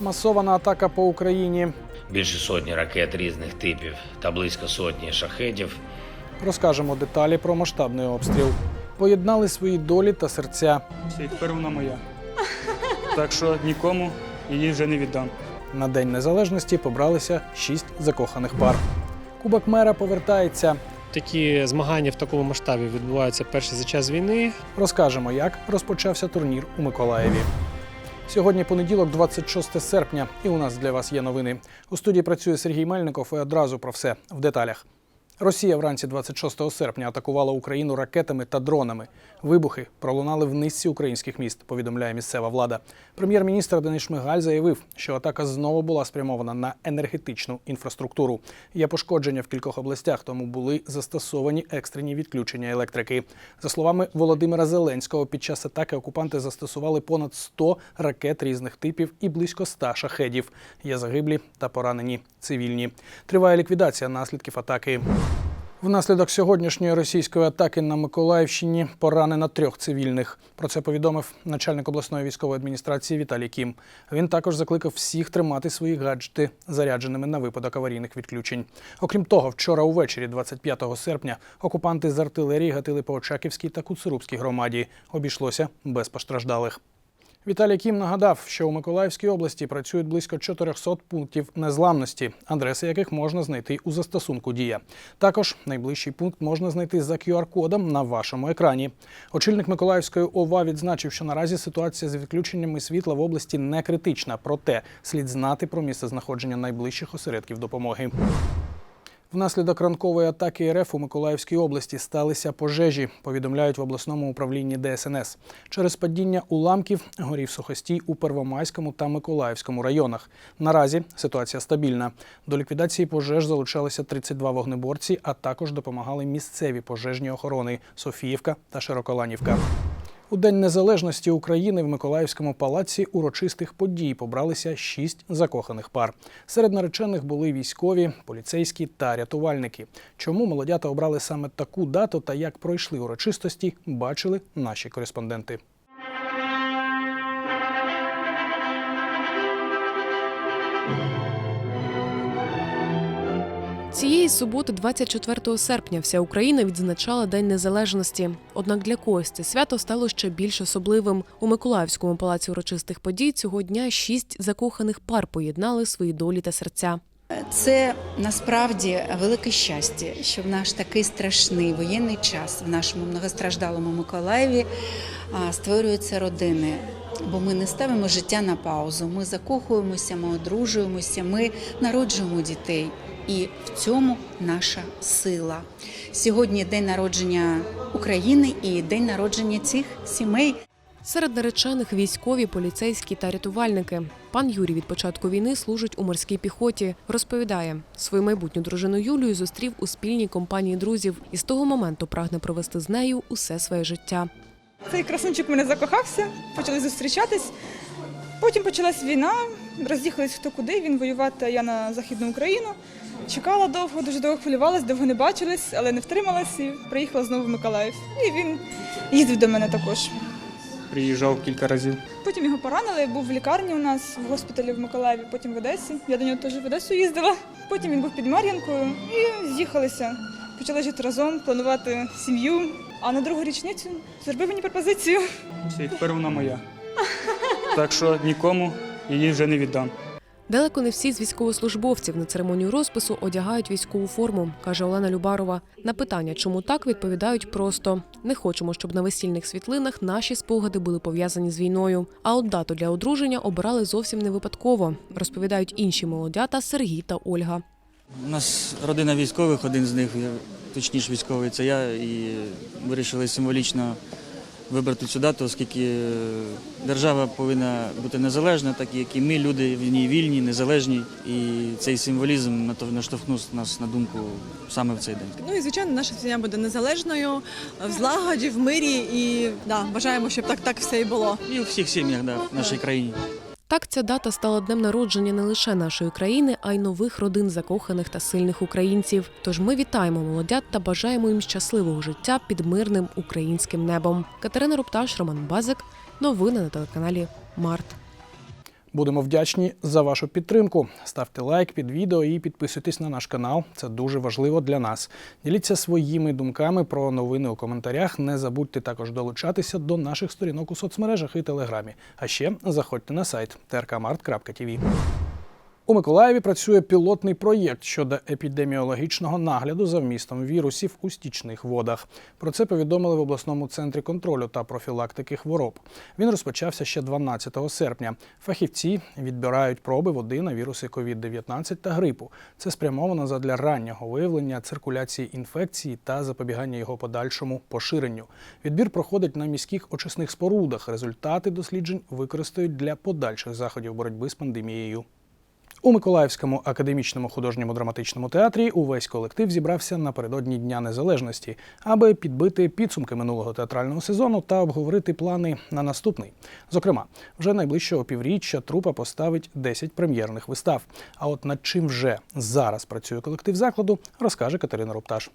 Масована атака по Україні. більше сотні ракет різних типів та близько сотні шахедів. Розкажемо деталі про масштабний обстріл. Поєднали свої долі та серця. Все, тепер вона моя. Так що нікому її вже не віддам. На День Незалежності побралися шість закоханих пар. Кубок мера повертається. Такі змагання в такому масштабі відбуваються перші за час війни. Розкажемо, як розпочався турнір у Миколаєві. Сьогодні понеділок, 26 серпня, і у нас для вас є новини. У студії працює Сергій Мельников і одразу про все в деталях. Росія вранці 26 серпня атакувала Україну ракетами та дронами. Вибухи пролунали в низці українських міст, повідомляє місцева влада. Прем'єр-міністр Денис Шмигаль заявив, що атака знову була спрямована на енергетичну інфраструктуру. Є пошкодження в кількох областях, тому були застосовані екстрені відключення електрики. За словами Володимира Зеленського, під час атаки окупанти застосували понад 100 ракет різних типів і близько 100 шахедів. Є загиблі та поранені цивільні. Триває ліквідація наслідків атаки. Внаслідок сьогоднішньої російської атаки на Миколаївщині поранено трьох цивільних. Про це повідомив начальник обласної військової адміністрації Віталій Кім. Він також закликав всіх тримати свої гаджети зарядженими на випадок аварійних відключень. Окрім того, вчора увечері, 25 серпня, окупанти з артилерії гатили по Очаківській та Куцурубській громаді. Обійшлося без постраждалих. Віталій Кім нагадав, що у Миколаївській області працюють близько 400 пунктів незламності, адреси яких можна знайти у застосунку Дія. Також найближчий пункт можна знайти за QR-кодом на вашому екрані. Очільник Миколаївської ОВА відзначив, що наразі ситуація з відключеннями світла в області не критична, проте слід знати про місце знаходження найближчих осередків допомоги. Внаслідок ранкової атаки РФ у Миколаївській області сталися пожежі, повідомляють в обласному управлінні ДСНС. Через падіння уламків горів сухостій у Первомайському та Миколаївському районах. Наразі ситуація стабільна. До ліквідації пожеж залучалися 32 вогнеборці, а також допомагали місцеві пожежні охорони Софіївка та Широколанівка. У День Незалежності України в Миколаївському палаці урочистих подій побралися шість закоханих пар. Серед наречених були військові, поліцейські та рятувальники. Чому молодята обрали саме таку дату та як пройшли урочистості, бачили наші кореспонденти. Цієї суботи, 24 серпня, вся Україна відзначала День Незалежності. Однак для це свято стало ще більш особливим. У Миколаївському палаці урочистих подій цього дня шість закоханих пар поєднали свої долі та серця. Це насправді велике щастя, що в наш такий страшний воєнний час в нашому многостраждалому Миколаєві створюються родини. Бо ми не ставимо життя на паузу. Ми закохуємося, ми одружуємося, ми народжуємо дітей. І в цьому наша сила. Сьогодні день народження України і день народження цих сімей. Серед наречених військові, поліцейські та рятувальники. Пан Юрій від початку війни служить у морській піхоті. Розповідає, свою майбутню дружину Юлію зустрів у спільній компанії друзів і з того моменту прагне провести з нею усе своє життя. Цей красунчик мене закохався, почали зустрічатись. Потім почалась війна, роз'їхались хто куди, він воювати, а я на Західну Україну. Чекала довго, дуже довго хвилювалась, довго не бачились, але не втрималась і приїхала знову в Миколаїв. І він їздив до мене також. Приїжджав кілька разів. Потім його поранили, був в лікарні у нас в госпіталі в Миколаєві, потім в Одесі. Я до нього теж в Одесу їздила. Потім він був під Мар'їнкою і з'їхалися. Почали жити разом, планувати сім'ю. А на другу річницю зробив мені пропозицію. Все, і тепер вона моя. Так що нікому її вже не віддам. Далеко не всі з військовослужбовців на церемонію розпису одягають військову форму, каже Олена Любарова. На питання, чому так, відповідають просто: не хочемо, щоб на весільних світлинах наші спогади були пов'язані з війною. А от дату для одруження обирали зовсім не випадково, розповідають інші молодята Сергій та Ольга. У нас родина військових, один з них, точніше військовий, це я, і вирішили символічно вибрати цю дату, оскільки е, держава повинна бути незалежна, так як і ми, люди в ній вільні, незалежні. І цей символізм наштовхнув нас на думку саме в цей день. Ну і звичайно, наша сім'я буде незалежною, в злагоді, в мирі і да, бажаємо, щоб так так все і було. І у всіх сім'ях да, в нашій країні. Так ця дата стала днем народження не лише нашої країни, а й нових родин закоханих та сильних українців. Тож ми вітаємо молодят та бажаємо їм щасливого життя під мирним українським небом. Катерина Рупташ, Роман Базик. Новини на телеканалі Март. Будемо вдячні за вашу підтримку. Ставте лайк під відео і підписуйтесь на наш канал. Це дуже важливо для нас. Діліться своїми думками про новини у коментарях. Не забудьте також долучатися до наших сторінок у соцмережах і телеграмі. А ще заходьте на сайт trkmart.tv. У Миколаєві працює пілотний проєкт щодо епідеміологічного нагляду за вмістом вірусів у стічних водах. Про це повідомили в обласному центрі контролю та профілактики хвороб. Він розпочався ще 12 серпня. Фахівці відбирають проби води на віруси COVID-19 та грипу. Це спрямовано задля раннього виявлення циркуляції інфекції та запобігання його подальшому поширенню. Відбір проходить на міських очисних спорудах. Результати досліджень використають для подальших заходів боротьби з пандемією. У Миколаївському академічному художньому драматичному театрі увесь колектив зібрався напередодні Дня Незалежності, аби підбити підсумки минулого театрального сезону та обговорити плани на наступний. Зокрема, вже найближчого півріччя трупа поставить 10 прем'єрних вистав. А от над чим вже зараз працює колектив закладу, розкаже Катерина Рупташ.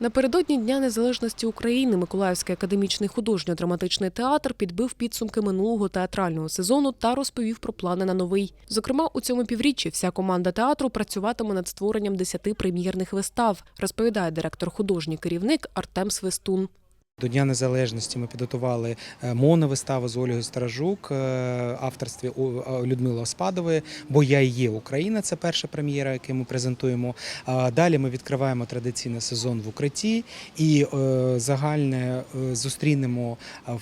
Напередодні Дня Незалежності України Миколаївський академічний художньо-драматичний театр підбив підсумки минулого театрального сезону та розповів про плани на новий. Зокрема, у цьому півріччі вся команда театру працюватиме над створенням 10 прем'єрних вистав, розповідає директор художній керівник Артем Свистун. До Дня Незалежності ми підготували е, моновиставу з Ольгою Стражук, е, авторстві е, Людмили Оспадової, бо я є Україна. Це перша прем'єра, яку ми презентуємо. Далі ми відкриваємо традиційний сезон в укритті і загальне зустрінемо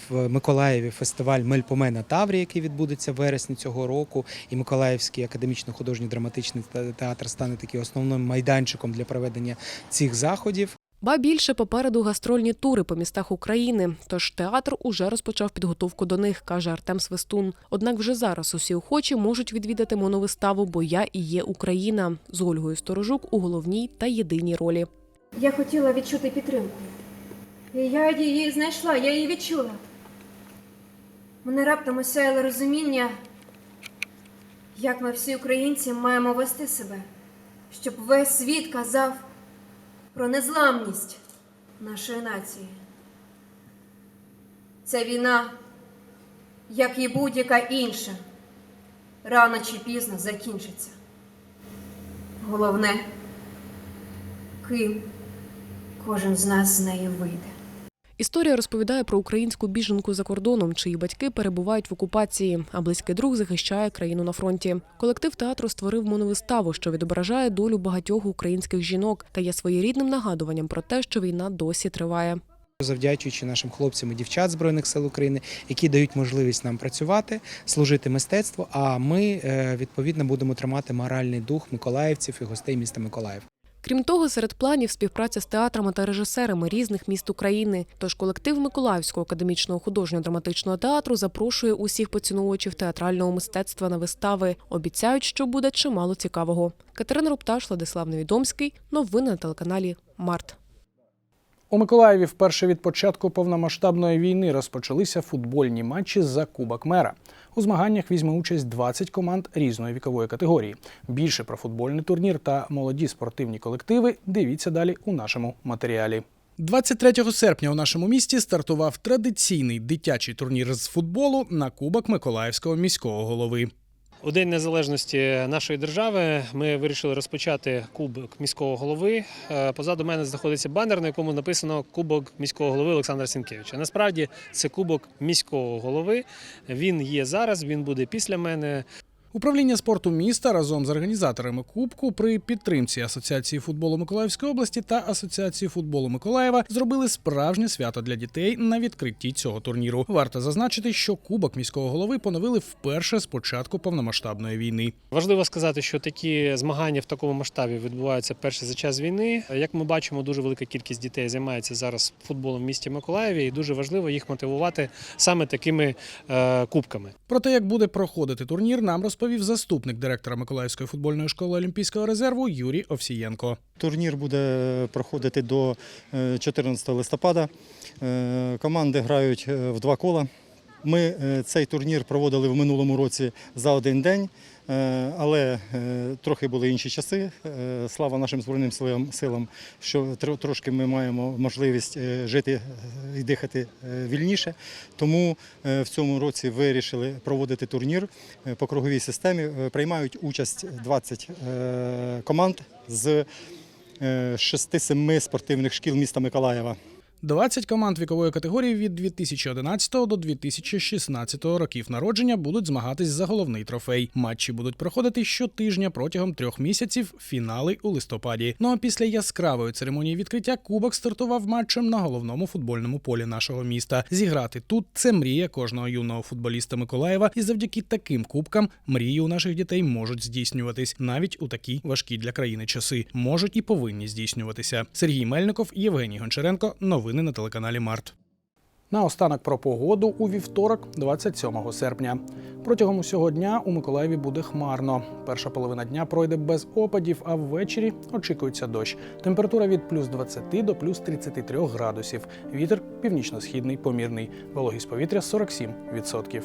в Миколаєві фестиваль Мельпомена Таврі, який відбудеться в вересні цього року. І Миколаївський академічно-художній драматичний театр стане таким основним майданчиком для проведення цих заходів. Ба більше попереду гастрольні тури по містах України. Тож театр уже розпочав підготовку до них, каже Артем Свистун. Однак вже зараз усі охочі можуть відвідати моновиставу Бо я і є Україна з Ольгою Сторожук у головній та єдиній ролі. Я хотіла відчути підтримку. І я її знайшла, я її відчула. Мене раптом осяяло розуміння, як ми всі українці маємо вести себе, щоб весь світ казав про незламність нашої нації. Ця війна, як і будь-яка інша, рано чи пізно закінчиться. Головне, ким кожен з нас з неї вийде. Історія розповідає про українську біженку за кордоном, чиї батьки перебувають в окупації, а близький друг захищає країну на фронті. Колектив театру створив моновиставу, що відображає долю багатьох українських жінок та є своєрідним нагадуванням про те, що війна досі триває. Завдячуючи нашим хлопцям і дівчат збройних сил України, які дають можливість нам працювати, служити мистецтву. А ми е, відповідно будемо тримати моральний дух миколаївців і гостей міста Миколаїв. Крім того, серед планів співпраця з театрами та режисерами різних міст України. Тож колектив Миколаївського академічного художньо-драматичного театру запрошує усіх поціновувачів театрального мистецтва на вистави. Обіцяють, що буде чимало цікавого. Катерина Рупташ, Владислав Невідомський. Новини на телеканалі Март. У Миколаєві вперше від початку повномасштабної війни розпочалися футбольні матчі за Кубок Мера. У змаганнях візьме участь 20 команд різної вікової категорії. Більше про футбольний турнір та молоді спортивні колективи дивіться далі у нашому матеріалі. 23 серпня у нашому місті стартував традиційний дитячий турнір з футболу на Кубок Миколаївського міського голови. У День Незалежності нашої держави ми вирішили розпочати кубок міського голови. Е, Позаду мене знаходиться банер, на якому написано Кубок міського голови Олександра Сінкевича. Насправді це кубок міського голови. Він є зараз, він буде після мене. Управління спорту міста разом з організаторами Кубку при підтримці Асоціації футболу Миколаївської області та Асоціації футболу Миколаєва зробили справжнє свято для дітей на відкритті цього турніру. Варто зазначити, що Кубок міського голови поновили вперше з початку повномасштабної війни. Важливо сказати, що такі змагання в такому масштабі відбуваються перше за час війни. Як ми бачимо, дуже велика кількість дітей займається зараз футболом в місті Миколаєві, і дуже важливо їх мотивувати саме такими е, кубками. Про те, як буде проходити турнір, нам розповів заступник директора Миколаївської футбольної школи Олімпійського резерву Юрій Овсієнко. Турнір буде проходити до е, 14 листопада. Е, Команди грають е, в два кола. Ми е, цей турнір проводили в минулому році за один день, е, але е, трохи були інші часи. Е, Слава нашим збройним силам, що трошки ми маємо можливість е, жити е, і дихати е, вільніше. Тому е, в цьому році вирішили проводити турнір е, по круговій системі. Е, Приймають участь 20 е, команд з 6-7 спортивних шкіл міста Миколаєва. 20 команд вікової категорії від 2011 до 2016 років народження будуть змагатись за головний трофей. Матчі будуть проходити щотижня протягом трьох місяців. Фінали у листопаді. Ну а після яскравої церемонії відкриття кубок стартував матчем на головному футбольному полі нашого міста. Зіграти тут це мрія кожного юного футболіста Миколаєва, і завдяки таким кубкам мрії у наших дітей можуть здійснюватись навіть у такі важкі для країни часи. Можуть і повинні здійснюватися. Сергій Мельников, Євгеній Гончаренко. Новини на телеканалі Март. Наостанок про погоду у вівторок, 27 серпня. Протягом усього дня у Миколаєві буде хмарно. Перша половина дня пройде без опадів, а ввечері очікується дощ. Температура від плюс 20 до плюс 33 градусів. Вітер північно-східний помірний. Вологість повітря 47%.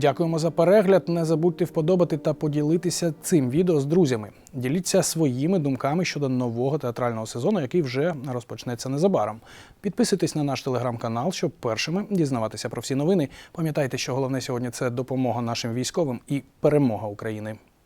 Дякуємо за перегляд. Не забудьте вподобати та поділитися цим відео з друзями. Діліться своїми думками щодо нового театрального сезону, який вже розпочнеться незабаром. Підписуйтесь на наш телеграм-канал, щоб першими дізнаватися про всі новини. Пам'ятайте, що головне сьогодні це допомога нашим військовим і перемога України.